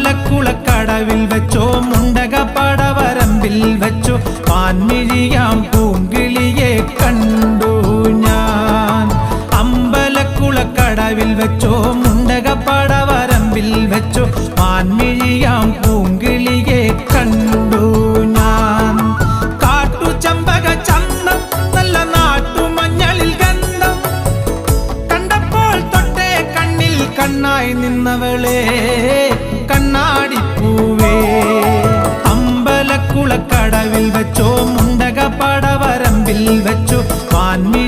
അമ്പലക്കുളക്കടവിൽ വെച്ചോ മുണ്ടക പടവരമ്പിൽ വെച്ചോ പാൻമിഴിയാം പൂങ്കിളിയെ കണ്ടു ഞാൻ. അമ്പലക്കുളക്കടവിൽ വെച്ചോ മുണ്ടക പടവരമ്പിൽ വെച്ചോ പാൻമിഴിയാം പൂങ്കിളിയെ കണ്ടു ഞാൻ. കാട്ടുചമ്പക നല്ല ഗന്ധം. തൊട്ടേ കണ്ണിൽ കണ്ണായി നിന്നവളേ ആനക്കുളക്കടവിൽ വെച്ചോ മുണ്ടക പടവരമ്പിൽ വെച്ചോ മാൻമി